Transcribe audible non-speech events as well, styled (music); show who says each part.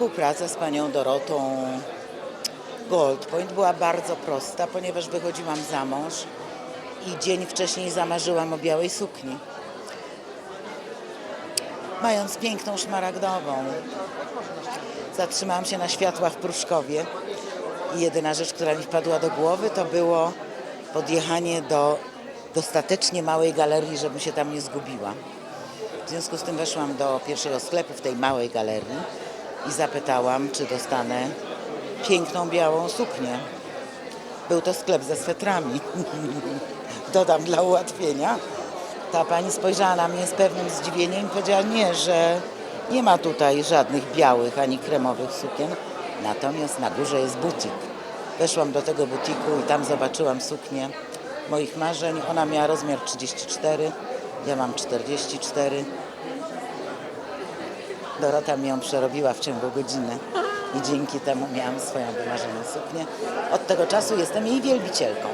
Speaker 1: Współpraca z panią Dorotą Goldpoint była bardzo prosta, ponieważ wychodziłam za mąż i dzień wcześniej zamarzyłam o białej sukni. Mając piękną szmaragdową, zatrzymałam się na światłach w Pruszkowie i jedyna rzecz, która mi wpadła do głowy, to było podjechanie do dostatecznie małej galerii, żebym się tam nie zgubiła. W związku z tym weszłam do pierwszego sklepu w tej małej galerii i zapytałam, czy dostanę piękną białą suknię. Był to sklep ze swetrami. (laughs) Dodam dla ułatwienia. Ta pani spojrzała na mnie z pewnym zdziwieniem i powiedziała nie, że nie ma tutaj żadnych białych ani kremowych sukien. Natomiast na górze jest butik. Weszłam do tego butiku i tam zobaczyłam suknię moich marzeń. Ona miała rozmiar 34, ja mam 44. Dorota mi ją przerobiła w ciągu godziny i dzięki temu miałam swoją wymarzoną suknię. Od tego czasu jestem jej wielbicielką.